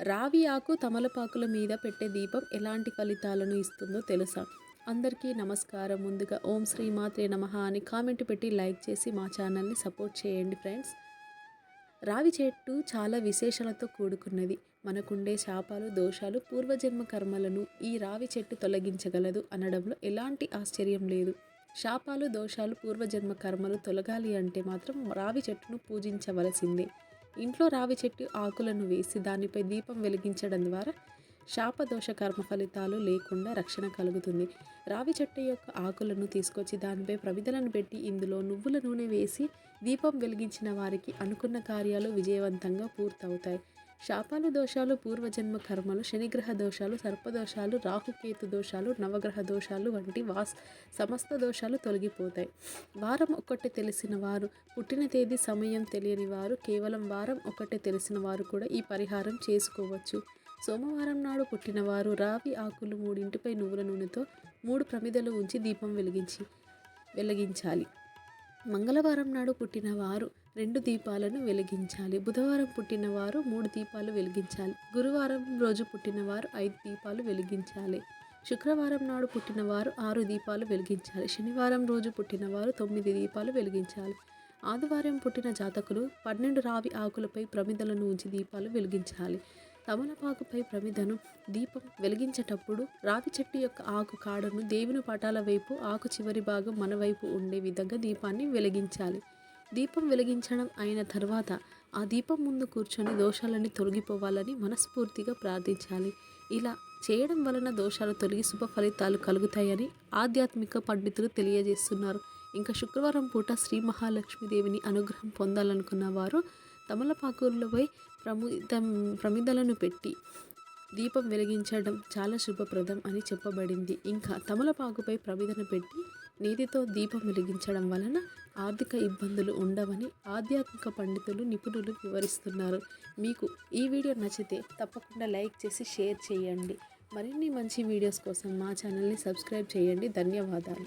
రావి ఆకు తమలపాకుల మీద పెట్టే దీపం ఎలాంటి ఫలితాలను ఇస్తుందో తెలుసా? అందరికీ నమస్కారం. ముందుగా ఓం శ్రీ మాత్రే నమ అని కామెంట్ పెట్టి లైక్ చేసి మా ఛానల్ని సపోర్ట్ చేయండి ఫ్రెండ్స్. రావి చెట్టు చాలా విశేషాలతో కూడుకున్నది. మనకుండే శాపాలు దోషాలు పూర్వజన్మ కర్మలను ఈ రావి చెట్టు తొలగించగలదు అనడంలో ఎలాంటి ఆశ్చర్యం లేదు. శాపాలు దోషాలు పూర్వజన్మ కర్మలు తొలగాలి అంటే మాత్రం రావి చెట్టును పూజించవలసిందే. ఇంట్లో రావి చెట్టు ఆకులను వేసి దానిపై దీపం వెలిగించడం ద్వారా శాపదోష కర్మ ఫలితాలు లేకుండా రక్షణ కలుగుతుంది. రావి చెట్టు యొక్క ఆకులను తీసుకొచ్చి దానిపై ప్రమిదలను పెట్టి ఇందులో నువ్వుల నూనె వేసి దీపం వెలిగించిన వారికి అనుకున్న కార్యాలు విజయవంతంగా పూర్తవుతాయి. శాపాలు దోషాలు పూర్వజన్మ కర్మలు శనిగ్రహ దోషాలు సర్పదోషాలు రాహుకేతు దోషాలు నవగ్రహ దోషాలు వంటి వాస్ సమస్త దోషాలు తొలగిపోతాయి. వారం ఒక్కటే తెలిసిన వారు పుట్టిన తేదీ సమయం తెలియని వారు కేవలం వారం ఒక్కటే తెలిసిన వారు కూడా ఈ పరిహారం చేసుకోవచ్చు. సోమవారం నాడు పుట్టినవారు రావి ఆకులు మూడింటిపై నువ్వుల నూనెతో మూడు ప్రమిదలు ఉంచి దీపం వెలిగించి వెలిగించాలి. మంగళవారం నాడు పుట్టిన వారు రెండు దీపాలను వెలిగించాలి. బుధవారం పుట్టిన వారు మూడు దీపాలు వెలిగించాలి. గురువారం రోజు పుట్టిన వారు ఐదు దీపాలు వెలిగించాలి. శుక్రవారం నాడు పుట్టిన వారు ఆరు దీపాలు వెలిగించాలి. శనివారం రోజు పుట్టిన వారు తొమ్మిది దీపాలు వెలిగించాలి. ఆదివారం పుట్టిన జాతకులు పన్నెండు రావి ఆకులపై ప్రమిదలను ఉంచి దీపాలు వెలిగించాలి. తమలపాకుపై ప్రమిదను దీపం వెలిగించేటప్పుడు రావి చెట్టు యొక్క ఆకు కాడను దేవుని పటాల వైపు ఆకు చివరి భాగం మన వైపు ఉండే విధంగా దీపాన్ని వెలిగించాలి. దీపం వెలిగించడం అయిన తర్వాత ఆ దీపం ముందు కూర్చొని దోషాలన్నీ తొలగిపోవాలని మనస్ఫూర్తిగా ప్రార్థించాలి. ఇలా చేయడం వలన దోషాలు తొలగి శుభ ఫలితాలు కలుగుతాయని ఆధ్యాత్మిక పండితులు తెలియజేస్తున్నారు. ఇంకా శుక్రవారం పూట శ్రీ మహాలక్ష్మీదేవిని అనుగ్రహం పొందాలనుకున్న వారు తమలపాకులపై ప్రమిదం ప్రమిదలను పెట్టి దీపం వెలిగించడం చాలా శుభప్రదం అని చెప్పబడింది. ఇంకా తమలపాకుపై ప్రమిదను పెట్టి నీటితో దీపం వెలిగించడం వలన ఆర్థిక ఇబ్బందులు ఉండవని ఆధ్యాత్మిక పండితులు నిపుణులు వివరిస్తున్నారు. మీకు ఈ వీడియో నచ్చితే తప్పకుండా లైక్ చేసి షేర్ చేయండి. మరిన్ని మంచి వీడియోస్ కోసం మా ఛానల్ని సబ్స్క్రైబ్ చేయండి. ధన్యవాదాలు.